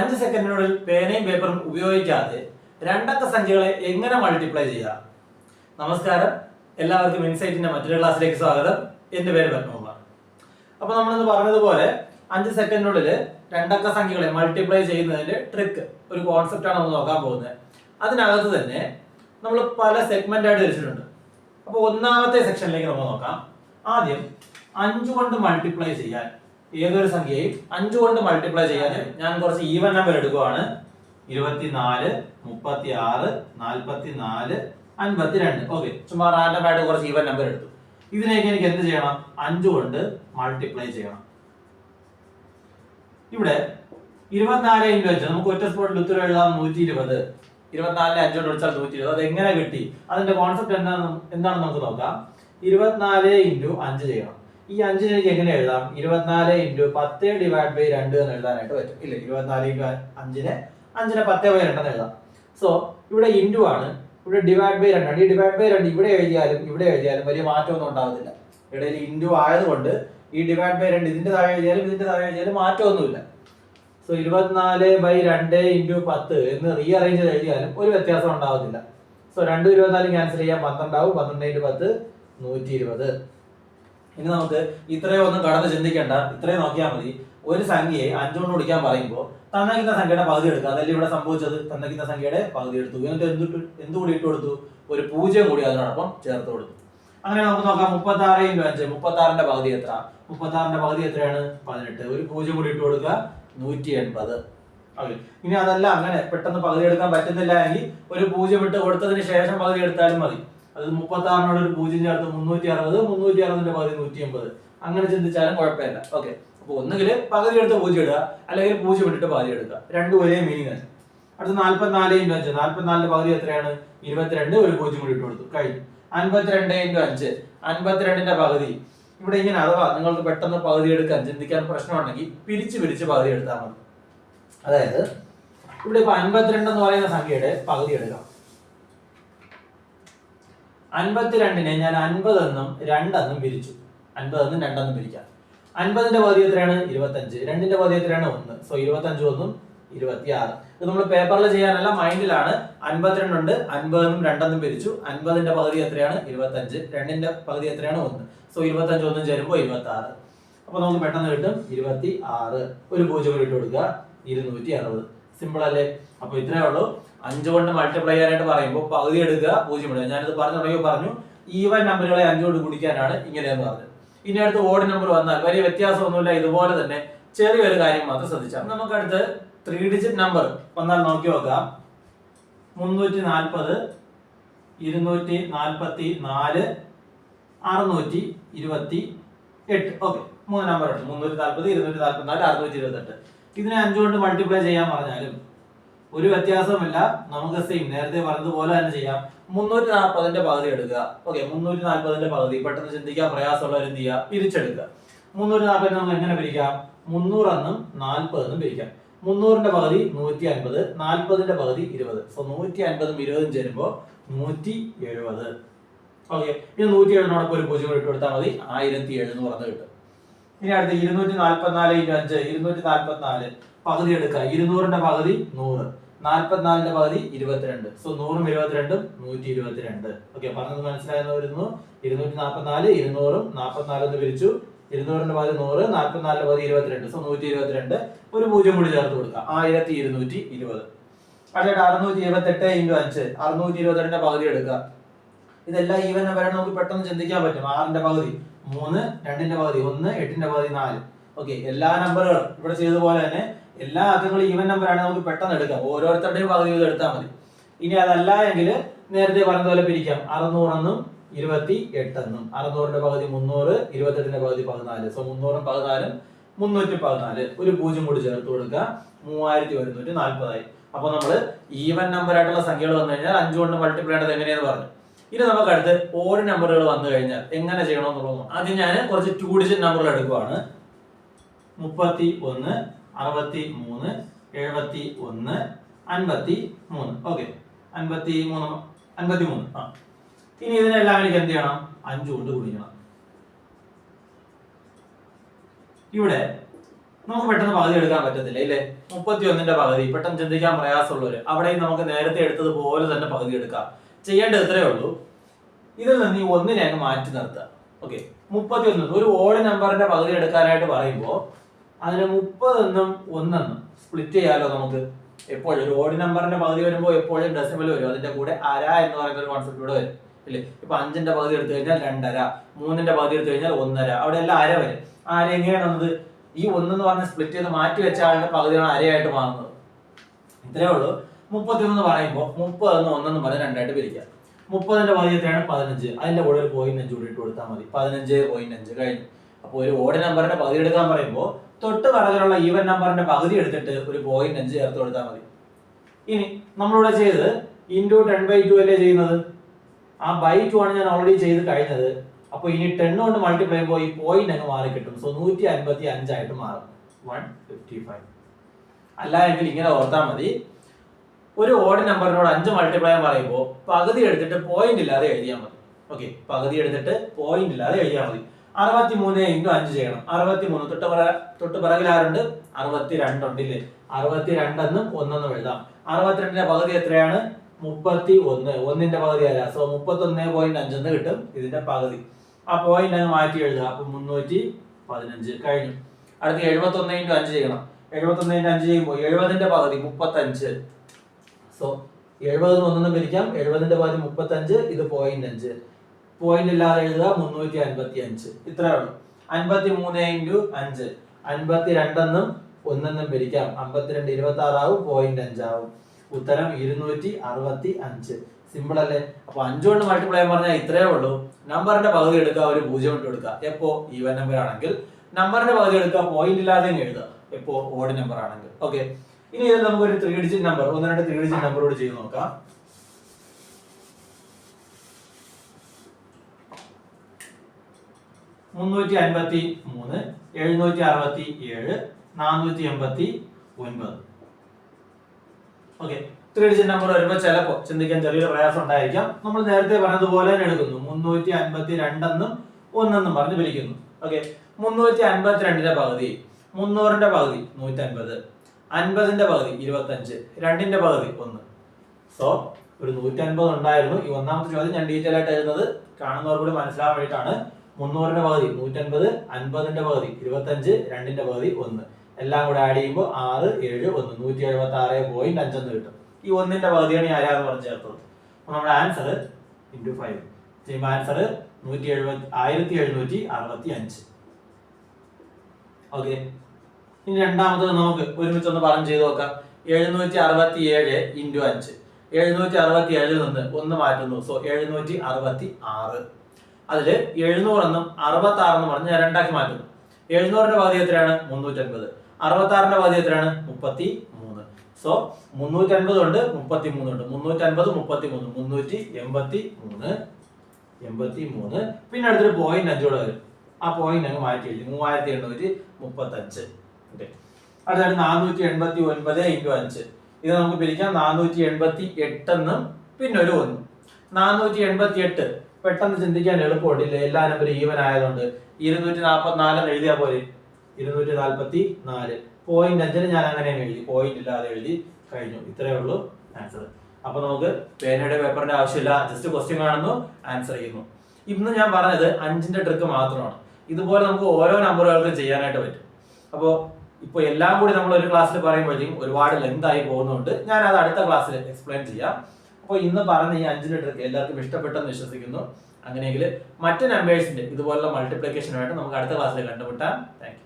അഞ്ച് സെക്കൻഡിനുള്ളിൽ പേനയും പേപ്പറും ഉപയോഗിക്കാതെ രണ്ടക്ക സംഖ്യകളെ എങ്ങനെ മൾട്ടിപ്ലൈ ചെയ്യാം നമസ്കാരം. എല്ലാവർക്കും ഇൻസൈറ്റിന്റെ മറ്റൊരു ക്ലാസ്സിലേക്ക് സ്വാഗതം. എന്റെ പേര് പത്മകുമാർ. അപ്പൊ നമ്മളിന്ന് പറഞ്ഞതുപോലെ അഞ്ച് സെക്കൻഡിനുള്ളിൽ രണ്ടക്ക സംഖ്യകളെ മൾട്ടിപ്ലൈ ചെയ്യുന്നതിന്റെ ട്രിക്ക് ഒരു കോൺസെപ്റ്റ് ആണ് നമ്മൾ നോക്കാൻ പോകുന്നത്. അതിനകത്ത് തന്നെ നമ്മൾ പല സെഗ്മെന്റ് ആയിട്ട് തിരിച്ചിട്ടുണ്ട്. അപ്പോൾ ഒന്നാമത്തെ സെക്ഷനിലേക്ക് നമ്മൾ നോക്കാം. ആദ്യം അഞ്ച് കൊണ്ട് മൾട്ടിപ്ലൈ ചെയ്യാൻ ഏതൊരു സംഖ്യയും അഞ്ചു കൊണ്ട് മൾട്ടിപ്ലൈ ചെയ്യാൻ ഞാൻ കുറച്ച് ഈവൻ നമ്പർ എടുക്കുവാണ്. ഇരുപത്തിനാല് മുപ്പത്തി ആറ് നാൽപ്പത്തി നാല് അൻപത്തിരണ്ട്. ഓക്കെ ചുമ്മാ റാൻഡം ആയിട്ട് കുറച്ച് ഈവൻ നമ്പർ എടുത്തു. ഇതിനേക്ക് എനിക്ക് എന്ത് ചെയ്യണം? അഞ്ചു കൊണ്ട് മൾട്ടിപ്ലൈ ചെയ്യണം. ഇവിടെ ഇരുപത്തിനാല് ഇന്റു അഞ്ച്. നമുക്ക് ഒറ്റ സ്പോട്ടിൽ ഉത്തരം എഴുതാം. നൂറ്റി ഇരുപത് ഇരുപത്തിനാലിനെ അഞ്ചോട് വിളിച്ചാൽ നൂറ്റി ഇരുപത് അത് എങ്ങനെ കിട്ടി? അതിന്റെ കോൺസെപ്റ്റ് എന്താണ് എന്താണെന്ന് നമുക്ക് നോക്കാം. ഇരുപത്തിനാല് ഇന്റു അഞ്ച് ചെയ്യണം. ഈ അഞ്ചിന് എനിക്ക് എങ്ങനെ എഴുതാം? ഇരുപത്തിനാല് ഇന്റു പത്ത് ഡിവൈഡ് ബൈ രണ്ട് എന്ന് എഴുതാനായിട്ട് പറ്റും. ഇല്ല? ഇരുപത്തിനാല് ഇന്റു അഞ്ചിന് അഞ്ചിനെ പത്ത് ബൈ രണ്ടെന്ന് എഴുതാം. സോ ഇവിടെ ഇന്റു ആണ്. ഇവിടെ ഡിവൈഡ് ബൈ രണ്ടാണ് ഈ ഡിവൈഡ് ബൈ രണ്ട് ഇവിടെ എഴുതിയാലും ഇവിടെ എഴുതിയാലും വലിയ മാറ്റമൊന്നും ഉണ്ടാവത്തില്ല. ഇടയിൽ ഇന്റു ആയതുകൊണ്ട് ഈ ഡിവൈഡ് ബൈ രണ്ട് ഇതിന്റെ താഴെ എഴുതിയാലും ഇതിന്റെ താഴെ എഴുതിയാലും മാറ്റമൊന്നുമില്ല. സോ ഇരുപത്തിനാല് ബൈ രണ്ട് ഇന്റു പത്ത് എന്ന് റീ അറേഞ്ച് ചെയ്ത് എഴുതിയാലും ഒരു വ്യത്യാസം ഉണ്ടാവുന്നില്ല സോ രണ്ട് ഇരുപത്തിനാല് ക്യാൻസൽ ചെയ്യാം. പന്ത്രണ്ടാവും. പന്ത്രണ്ട് ഇന്റു പത്ത് നൂറ്റി ഇരുപത്. ഇനി നമുക്ക് ഇത്രയും ഒന്നും കടന്ന് ചിന്തിക്കേണ്ട. ഇത്രയും നോക്കിയാൽ മതി. ഒരു സംഖ്യയെ അഞ്ചുകൊണ്ട് കുടിക്കാൻ പറയുമ്പോൾ തന്നിക്കുന്ന സംഖ്യയുടെ പകുതി എടുക്കുക. അതല്ലേ ഇവിടെ സംഭവിച്ചത്? തന്നിക്കുന്ന സംഖ്യയുടെ പകുതി എടുത്തു. എന്നിട്ട് എന്ത് എന്ത് കൂടി ഇട്ട് കൊടുത്തു? ഒരു പൂജ്യം കൂടി അതിനോടൊപ്പം ചേർത്ത് കൊടുത്തു. അങ്ങനെ നമുക്ക് നോക്കാം. മുപ്പത്തി ആറ് ഇന്റു അഞ്ച്. മുപ്പത്തി ആറിന്റെ പകുതി എത്ര? മുപ്പത്തി ആറിന്റെ പകുതി എത്രയാണ്? പതിനെട്ട്. ഒരു പൂജ്യം കൂടി ഇട്ട് കൊടുക്കുക. നൂറ്റി എൺപത് ഇനി അതല്ല അങ്ങനെ പെട്ടെന്ന് പകുതി എടുക്കാൻ പറ്റുന്നില്ല എങ്കിൽ ഒരു പൂജ്യം ഇട്ട് കൊടുത്തതിന് ശേഷം പകുതി എടുത്താലും മതി. അത് മുപ്പത്തി ആറിനോട് ഒരു പൂജ്യം ചേർത്ത് മുന്നൂറ്റി അറുപത് മുന്നൂറ്റി അറുപതിന്റെ പകുതി നൂറ്റി എൺപത് അങ്ങനെ ചിന്തിച്ചാലും കുഴപ്പമില്ല. ഓക്കെ അപ്പൊ ഒന്നുകിൽ പകുതി എടുത്ത് പൂജ്യം ഇടുക അല്ലെങ്കിൽ പൂജ്യം ഇട്ടിട്ട് പകുതി എടുക്കുക. രണ്ടും ഒരേ മീനിങ് ആണ്. അടുത്ത നാല്പത്തിനാല് ഇന്റു അഞ്ച്. നാല്പത്തിനാലിന്റെ പകുതി എത്രയാണ്? ഇരുപത്തിരണ്ട് ഒരു പൂജ്യം കൂടി ഇട്ട് കൊടുത്തു. കഴിഞ്ഞു. അൻപത്തിരണ്ട് ഇന്റു അഞ്ച്. അൻപത്തിരണ്ടിന്റെ പകുതി. ഇവിടെ ഇങ്ങനെ അഥവാ നിങ്ങൾക്ക് പെട്ടെന്ന് പകുതി എടുക്കാൻ ചിന്തിക്കാൻ പ്രശ്നമുണ്ടെങ്കിൽ പിരിച്ചു പിരിച്ച് പകുതി എടുത്താൽ മതി. അതായത് ഇവിടെ ഇപ്പൊ അൻപത്തിരണ്ട് എന്ന് പറയുന്ന സംഖ്യയുടെ പകുതി എടുക്കാം. അൻപത്തിരണ്ടിനെ ഞാൻ അൻപതെന്നും രണ്ടെന്നും പിരിച്ചു അൻപതെന്നും രണ്ടെന്നും പിരിക്കാം അൻപതിന്റെ പകുതി എത്രയാണ്? ഇരുപത്തഞ്ച്. രണ്ടിന്റെ പകുതി എത്രയാണ്? ഒന്ന്. സോ ഇരുപത്തഞ്ച് ഒന്നും ഇരുപത്തിയാറ്. ഇത് നമ്മൾ പേപ്പറിൽ ചെയ്യാനല്ല മൈൻഡിലാണ് അൻപത്തിരണ്ടുണ്ട് അൻപതെന്നും രണ്ടെന്നും പിരിച്ചു അൻപതിന്റെ പകുതി എത്രയാണ്? ഇരുപത്തഞ്ച്. രണ്ടിന്റെ പകുതി എത്രയാണ്? ഒന്ന്. സോ ഇരുപത്തഞ്ച് ഒന്നും ചേരുമ്പോൾ ഇരുപത്തി ആറ് അപ്പൊ നമുക്ക് പെട്ടെന്ന് കിട്ടും. ഇരുപത്തി ആറ് ഒരു പൂജ്യം കൂടി ഇട്ട് കൊടുക്കുക. ഇരുന്നൂറ്റി അറുപത്. സിമ്പിൾ അല്ലേ? അപ്പൊ ഇത്രയേ ഉള്ളൂ. അഞ്ച് കൊണ്ട് മൾട്ടിപ്ലൈ ചെയ്യാനായിട്ട് പറയുമ്പോൾ പകുതി എടുക്കുക പൂജ്യം ഇടുക. ഞാനിത് പറഞ്ഞു തുടങ്ങിയോ പറഞ്ഞു ഈവൻ നമ്പറുകളെ അഞ്ചോട് കൊണ്ട് ഗുണിക്കാനാണ് ഇങ്ങനെയെന്ന് പറഞ്ഞത്. ഇനി അടുത്ത് ഓഡ് നമ്പർ വന്നാൽ വലിയ വ്യത്യാസമൊന്നുമില്ല. ഇതുപോലെ തന്നെ ചെറിയൊരു കാര്യം മാത്രം ശ്രദ്ധിച്ചാൽ നമുക്ക് അടുത്ത് ത്രീ ഡിജിറ്റ് നമ്പർ വന്നാൽ നോക്കി നോക്കാം. മുന്നൂറ്റി നാൽപ്പത് ഇരുന്നൂറ്റി നാൽപ്പത്തി നാല് അറുന്നൂറ്റി ഇരുപത്തി എട്ട് ഓക്കെ മൂന്ന് നമ്പർ ഉണ്ട്. മുന്നൂറ്റി നാൽപ്പത് ഇരുന്നൂറ്റി നാൽപ്പത്തി നാല് അറുന്നൂറ്റി ഇരുപത്തെട്ട് ഇതിനെ അഞ്ചുകൊണ്ട് മൾട്ടിപ്ലൈ ചെയ്യാൻ പറഞ്ഞാലും ഒരു വ്യത്യാസമില്ല നമുക്ക് സെയിം നേരത്തെ പറഞ്ഞതുപോലെ തന്നെ ചെയ്യാം. മുന്നൂറ്റി നാൽപ്പതിന്റെ പകുതി എടുക്കുക. ഓക്കെ മുന്നൂറ്റി നാൽപ്പതിന്റെ പകുതി. പെട്ടെന്ന് ചിന്തിക്കാൻ പ്രയാസമുള്ളവർ എന്ത് ചെയ്യുക? പിരിച്ചെടുക്കുക. മുന്നൂറ്റി നാൽപ്പതിന് നമുക്ക് എങ്ങനെ പിരിക്കാം? മുന്നൂറെന്നും നാൽപ്പതെന്നും പിരിക്കാം. മുന്നൂറിന്റെ പകുതി നൂറ്റി അൻപത് നാൽപ്പതിന്റെ പകുതി ഇരുപത്. സോ നൂറ്റി അൻപതും ഇരുപതും ചേരുമ്പോൾ നൂറ്റി എഴുപത് ഓക്കെ ഇനി നൂറ്റി എഴുപതിനോടൊപ്പം ഒരു പൂജ്യം ഇട്ട് കൊടുത്താൽ മതി. ആയിരത്തി എഴുന്നൂറ് കിട്ടും. ഇനി അടുത്ത് ഇരുന്നൂറ്റി നാൽപ്പത്തിനാല് ഇന്റു അഞ്ച് ഇരുന്നൂറ്റി നാൽപ്പത്തിനാല് പകുതി എടുക്കുക. ഇരുന്നൂറിന്റെ പകുതി നൂറ് നാൽപ്പത്തിനാലിന്റെ പകുതി ഇരുപത്തിരണ്ട്. സോ നൂറും ഇരുപത്തിരണ്ടും നൂറ്റി ഇരുപത്തിരണ്ട് ഓക്കെ പറഞ്ഞത് മനസ്സിലായെന്ന് വരുന്നു ഇരുന്നൂറ്റി നാൽപ്പത്തിനാല് ഇരുന്നൂറും നാൽപ്പത്തിനാല് എന്ന് പിരിച്ചു. ഇരുന്നൂറിന്റെ പകുതി നൂറ് നാൽപ്പത്തിനാലിന്റെ പകുതി ഇരുപത്തിരണ്ട്. സോ നൂറ്റി ഇരുപത്തിരണ്ട് ഒരു പൂജ്യം കൂടി ചേർത്ത് കൊടുക്കുക. ആയിരത്തി ഇരുന്നൂറ്റി ഇരുപത് അടുത്ത അറുന്നൂറ്റി ഇരുപത്തെട്ട് ഇന്റു അഞ്ച്. അറുന്നൂറ്റി ഇരുപത്തിരണ്ടിന്റെ പകുതി എടുക്കുക. ഇതെല്ലാം ഈവൻ നമ്പറാണ് നമുക്ക് പെട്ടെന്ന് ചിന്തിക്കാൻ പറ്റും. ആറിന്റെ പകുതി. മൂന്ന് രണ്ടിന്റെ പകുതി ഒന്ന് എട്ടിന്റെ പകുതി നാല്. ഓക്കെ എല്ലാ നമ്പറുകളും ഇവിടെ ചെയ്ത പോലെ തന്നെ എല്ലാ അക്കങ്ങളും ഈവൻ നമ്പറാണ് നമുക്ക് പെട്ടെന്ന് എടുക്കാം. ഓരോരുത്തരുടെയും പകുതി വീതം എടുത്താൽ മതി. ഇനി അതല്ല എങ്കിൽ നേരത്തെ പറഞ്ഞതുപോലെ പിരിക്കാം. അറുന്നൂറെന്നും ഇരുപത്തി എട്ടെന്നും അറുന്നൂറിന്റെ പകുതി മുന്നൂറ് ഇരുപത്തെട്ടിന്റെ പകുതി പതിനാല്. സോ മുന്നൂറും പതിനാലും മുന്നൂറ്റി പതിനാല്. ഒരു പൂജ്യം കൂടി ചേർത്ത് കൊടുക്കുക. മൂവായിരത്തി ഒരുന്നൂറ്റി നാൽപ്പതായി അപ്പൊ നമ്മൾ ഈവൻ നമ്പർ ആയിട്ടുള്ള സംഖ്യകൾ വന്നു കഴിഞ്ഞാൽ അഞ്ചുകൊണ്ട് മൾട്ടിപ്ലൈ ചെയ്യേണ്ടത് എങ്ങനെയാന്ന് പറഞ്ഞു. ഇനി നമുക്ക് അടുത്ത് ഓഡ് നമ്പറുകൾ വന്നു കഴിഞ്ഞാൽ എങ്ങനെ ചെയ്യണമെന്നുള്ളത്. ആദ്യം ഞാൻ കുറച്ച് ടു ഡിജിറ്റ് നമ്പറുകൾ എടുക്കുവാണ്. മുപ്പത്തി ഒന്ന് അറുപത്തി മൂന്ന് എഴുപത്തി ഒന്ന് അൻപത്തി മൂന്ന് ഓക്കെ അൻപത്തി മൂന്ന് അൻപത്തി മൂന്ന് ആ. ഇനി ഇതിനെല്ലാം എനിക്ക് എന്ത് ചെയ്യണം? അഞ്ചു കൊണ്ട് ഗുണിക്കണം. ഇവിടെ നമുക്ക് പെട്ടെന്ന് പകുതി എടുക്കാൻ പറ്റത്തില്ല ഇല്ലേ? മുപ്പത്തി ഒന്നിന്റെ പകുതി. പെട്ടെന്ന് ചിന്തിക്കാൻ പ്രയാസമുള്ളവര്. അവിടെയും നമുക്ക് നേരത്തെ എടുത്തതുപോലെ തന്നെ പകുതി എടുക്കാം. ചെയ്യേണ്ടത് ഇത്രയേ ഉള്ളൂ. ഇതിൽ നിന്ന് ഈ ഒന്നിനെ അങ്ങ് മാറ്റി നിർത്തുക ഓക്കെ മുപ്പത്തി ഒന്ന് ഒരു ഓഡ് നമ്പറിന്റെ പകുതി എടുക്കാനായിട്ട് പറയുമ്പോൾ അതിന് മുപ്പതെന്നും ഒന്നെന്നും സ്പ്ലിറ്റ് ചെയ്യാലോ നമുക്ക്? എപ്പോഴും ഒരു ഓഡ് നമ്പറിന്റെ പകുതി വരുമ്പോൾ എപ്പോഴും ഡെസിമൽ വരും. അതിന്റെ കൂടെ അര എന്ന് പറയുന്ന ഒരു കോൺസെപ്റ്റ് കൂടെ വരും. ഇല്ലേ? ഇപ്പൊ അഞ്ചിന്റെ പകുതി എടുത്തു കഴിഞ്ഞാൽ രണ്ടര. മൂന്നിന്റെ പകുതി എടുത്തു കഴിഞ്ഞാൽ ഒന്നര. അവിടെ എല്ലാം അര വരും. അര എങ്ങനെയാണ് വന്നത്? ഈ ഒന്നെന്ന് പറഞ്ഞ് സ്പ്ലിറ്റ് ചെയ്ത് മാറ്റി വെച്ച ആളുടെ പകുതിയാണ് അരയായിട്ട് മാറുന്നത്. ഇത്രയേ ഉള്ളൂ. മുപ്പത്തി ഒന്ന് പറയുമ്പോൾ മുപ്പത് ഒന്ന് ഒന്നെന്ന് പറഞ്ഞ് രണ്ടായിട്ട് പിരിക്കാം. മുപ്പതിന്റെ പകുതി എത്രയാണ്? പതിനഞ്ച്. അതിന്റെ കൂടെ ഒരു പോയിന്റ് അഞ്ച് കൂടി ഇട്ട് കൊടുത്താൽ മതി. പതിനഞ്ച് പോയിന്റ് അഞ്ച് കഴിഞ്ഞു. അപ്പോൾ ഒരു ഓട് നമ്പറിന്റെ പകുതി എടുക്കാൻ പറയുമ്പോൾ തൊട്ട് പിറകിലുള്ള ഈവൻ നമ്പറിന്റെ പകുതി എടുത്തിട്ട് ഒരു പോയിന്റ് അഞ്ച് ചേർത്ത് കൊടുത്താൽ മതി. ഇനി നമ്മളിവിടെ ചെയ്തത് ഇന്റു ടെൻ ബൈ ടു അല്ലേ ചെയ്യുന്നത്? ആ ബൈ ടു ആണ് ഞാൻ ഓൾറെഡി ചെയ്ത് കഴിഞ്ഞത്. അപ്പോൾ ഇനി ടെൻ കൊണ്ട് മൾട്ടിപ്ലൈ ചെയ്യുമ്പോൾ ഈ പോയിന്റ് അങ്ങ് മാറി കിട്ടും. സോ നൂറ്റി അൻപത്തി അഞ്ചായിട്ട് മാറും. വൺ ഫിഫ്റ്റി ഫൈവ് അല്ല ഇങ്ങനെ ഓർത്താൽ മതി. ഒരു ഓഡ് നമ്പറിനോട് അഞ്ച് മൾട്ടിപ്ലൈ പറയുമ്പോൾ പകുതി എടുത്തിട്ട് പോയിന്റ് ഇല്ലാതെ എഴുതിയാൽ മതി. ഓക്കെ പകുതി എടുത്തിട്ട് പോയിന്റ് ഇല്ലാതെ എഴുതിയാൽ മതി. അറുപത്തി മൂന്ന് ഇന്റു അഞ്ച് ചെയ്യണം. അറുപത്തി മൂന്ന് തൊട്ട് പിറ തൊട്ട് പിറകിൽ ആരുണ്ട്? അറുപത്തി രണ്ടുണ്ട് ഇല്ലേ അറുപത്തി രണ്ടെന്നും ഒന്നെന്നും എഴുതാം. അറുപത്തിരണ്ടിന്റെ പകുതി എത്രയാണ്? മുപ്പത്തി ഒന്ന് ഒന്നിന്റെ പകുതി അല്ല. സോ മുപ്പത്തി ഒന്ന് പോയിന്റ് അഞ്ചെന്ന് കിട്ടും ഇതിന്റെ പകുതി. ആ പോയിന്റ് അങ്ങ് മാറ്റി എഴുതുക. അപ്പൊ മുന്നൂറ്റി പതിനഞ്ച്. കഴിഞ്ഞു. അടുത്ത് എഴുപത്തി ഒന്ന് ഇന്റു അഞ്ച് ചെയ്യണം. എഴുപത്തി ഒന്ന് ഇന്റു അഞ്ച് ചെയ്യുമ്പോൾ എഴുപതിന്റെ പകുതി മുപ്പത്തഞ്ച്. സോ എഴുപത് ഒന്നെന്ന് പിരിക്കാം എഴുപതിന്റെ പാതി മുപ്പത്തഞ്ച് ഇത് പോയിന്റ് അഞ്ച്. പോയിന്റ് ഇല്ലാതെ എഴുതുക മുന്നൂറ്റി അൻപത്തി അഞ്ച് ഇത്രേ ഉള്ളൂ. അൻപത്തി മൂന്ന് ഇന്റു അഞ്ച്. അൻപത്തി രണ്ടെന്നും ഒന്നെന്നും പിരിക്കാം അമ്പത്തിരണ്ട് ഇരുപത്തി ആറാവും പോയിന്റ് അഞ്ചാവും. ഉത്തരം ഇരുന്നൂറ്റി അറുപത്തി അഞ്ച് സിമ്പിൾ അല്ലേ? അപ്പൊ അഞ്ചുകൊണ്ട് മൾട്ടിപ്ലൈ ചെയ്യാൻ പറഞ്ഞാൽ ഇത്രയേ ഉള്ളൂ. നമ്പറിന്റെ പകുതി എടുക്കുക ഒരു പൂജ്യം ഇട്ട് കൊടുക്കുക. എപ്പോ? ഈവൻ നമ്പർ ആണെങ്കിൽ. നമ്പറിന്റെ പകുതി എടുക്കുക പോയിന്റ് ഇല്ലാതെ എഴുതുക. എപ്പോ? ഓഡ് നമ്പർ ആണെങ്കിൽ. ഓക്കെ ഇനി ഇത് നമുക്ക് ഒരു ത്രീ ഡിജിറ്റ് നമ്പർ ഒന്ന് രണ്ട് ത്രീ ഡിജിറ്റ് നമ്പറോട് ചെയ്ത് നോക്കാം. മുന്നൂറ്റി അൻപത്തി മൂന്ന് എഴുന്നൂറ്റി അറുപത്തി ഏഴ് നാനൂറ്റി എൺപത്തി ഒൻപത് ഓക്കെ ത്രീ ഡിജിറ്റ് നമ്പർ വരുമ്പോൾ ചിലപ്പോൾ ചിന്തിക്കാൻ ചെറിയൊരു പ്രയാസം ഉണ്ടായിരിക്കാം. നമ്മൾ നേരത്തെ പറഞ്ഞതുപോലെ തന്നെ എടുക്കുന്നു. മുന്നൂറ്റി അൻപത്തി രണ്ടെന്നും ഒന്നെന്നും പറഞ്ഞ് വിളിക്കുന്നു ഓക്കെ മുന്നൂറ്റി അൻപത്തി രണ്ടിന്റെ പകുതി മുന്നൂറിന്റെ പകുതി നൂറ്റി അൻപത് അൻപതിന്റെ പകുതി ഇരുപത്തഞ്ച്. രണ്ടിന്റെ പകുതി ഒന്ന്. സോ ഒരു നൂറ്റി അൻപത് ഉണ്ടായിരുന്നു. ഈ ഒന്നാമത്തെ ചോദ്യം ഞാൻ ഡീറ്റെയിൽ ആയിട്ട് എഴുതുന്നത് കാണുന്നവർ കൂടി മനസ്സിലാവാൻ വേണ്ടിയിട്ടാണ്. മുന്നൂറിന്റെ പകുതി നൂറ്റൻപത്. അൻപതിന്റെ പകുതി ഇരുപത്തഞ്ച്. രണ്ടിന്റെ പകുതി ഒന്ന്. എല്ലാം കൂടെ ആഡ് ചെയ്യുമ്പോൾ ആറ് ഏഴ് ഒന്ന്. നൂറ്റി എഴുപത്തി ആറ് പോയിന്റ് അഞ്ചെന്ന് കിട്ടും. ഈ ഒന്നിന്റെ പകുതിയാണ് ഈ ആരാന്ന് പറഞ്ഞ് ചേർത്തത്. അപ്പൊ നമ്മുടെ ആൻസർ ഇന്റു ഫൈവ് ചെയ്യുമ്പോൾ ആൻസർ നൂറ്റി എഴുപത്തി ആയിരത്തി എഴുന്നൂറ്റി അറുപത്തി അഞ്ച് ഓക്കെ ഇനി രണ്ടാമത്തത് നമുക്ക് ഒരുമിച്ച് ഒന്ന് പറഞ്ഞു ചെയ്ത് നോക്കാം. എഴുന്നൂറ്റി അറുപത്തി ഏഴ് ഇന്റു അഞ്ച്. എഴുന്നൂറ്റി അറുപത്തി ഏഴിൽ നിന്ന് ഒന്ന് മാറ്റുന്നു. സോ എഴുന്നൂറ്റി അറുപത്തി ആറ് അതിൽ എഴുന്നൂറെന്നും അറുപത്തി ആറെന്നും പറഞ്ഞ് ഞാൻ രണ്ടാക്കി മാറ്റുന്നു. എഴുന്നൂറിന്റെ പകുതി എത്രയാണ്? മുന്നൂറ്റൻപത്. അറുപത്തി ആറിന്റെ പകുതി എത്രയാണ്? മുപ്പത്തി മൂന്ന് സോ മുന്നൂറ്റൻപത് ഉണ്ട് മുപ്പത്തി മൂന്ന് ഉണ്ട്. മുന്നൂറ്റൻപത് മുപ്പത്തി മൂന്ന് മുന്നൂറ്റി എൺപത്തി മൂന്ന് എൺപത്തി മൂന്ന് പിന്നെ അടുത്തൊരു പോയിന്റ് അഞ്ചോടെ വരും. ആ പോയിന്റ് അങ്ങ് മാറ്റി എഴുതി. മൂവായിരത്തി എണ്ണൂറ്റി മുപ്പത്തി അഞ്ച് ഓക്കെ അടുത്താണ് നാനൂറ്റി എൺപത്തി ഒൻപത് ഇന്റു അഞ്ച്. ഇത് നമുക്ക് പിരിക്കാം. നാനൂറ്റി എൺപത്തി എട്ടെന്നും പിന്നെ ഒരു ഒന്ന്. നാനൂറ്റി എൺപത്തി എട്ട് പെട്ടെന്ന് ചിന്തിക്കാൻ എളുപ്പമുണ്ട് എല്ലാ നമ്പറും ഈവൻ ആയതുകൊണ്ട്. ഇരുന്നൂറ്റി നാൽപ്പത്തി നാലെന്ന് എഴുതിയാൽ പോലെ ഇരുന്നൂറ്റി നാൽപ്പത്തി നാല് പോയിന്റ് അഞ്ചിന് ഞാൻ അങ്ങനെ എഴുതി. പോയിന്റ് ഇല്ലാതെ എഴുതി കഴിഞ്ഞു. ഇത്രയേ ഉള്ളൂ ആൻസർ അപ്പൊ നമുക്ക് പേനയുടെ പേപ്പറിന്റെ ആവശ്യമില്ല. ജസ്റ്റ് ക്വസ്റ്റ്യൻ കാണുന്നു. ആൻസർ ചെയ്യുന്നു. ഇന്ന് ഞാൻ പറഞ്ഞത് അഞ്ചിന്റെ ട്രിക്ക് മാത്രമാണ്. ഇതുപോലെ നമുക്ക് ഓരോ നമ്പറുകൾക്കും ചെയ്യാനായിട്ട് പറ്റും. അപ്പോൾ ഇപ്പോൾ എല്ലാം കൂടി നമ്മൾ ഒരു ക്ലാസ്സിൽ പറയുമ്പോഴേക്കും ഒരുപാട് ലെങ്ത് ആയി പോകുന്നുണ്ട്. ഞാൻ അത് അടുത്ത ക്ലാസ്സിൽ എക്സ്പ്ലെയിൻ ചെയ്യാം. അപ്പോൾ ഇന്ന് പറഞ്ഞ ഈ അഞ്ച് ട്രിക്ക് എല്ലാവർക്കും ഇഷ്ടപ്പെട്ടെന്ന് വിശ്വസിക്കുന്നു. അങ്ങനെയെങ്കിൽ മറ്റു നമ്പേഴ്സിന്റെ ഇതുപോലുള്ള മൾട്ടിപ്ലിക്കേഷനുമായിട്ട് നമുക്ക് അടുത്ത ക്ലാസ്സിൽ കണ്ടുമുട്ടാം. താങ്ക്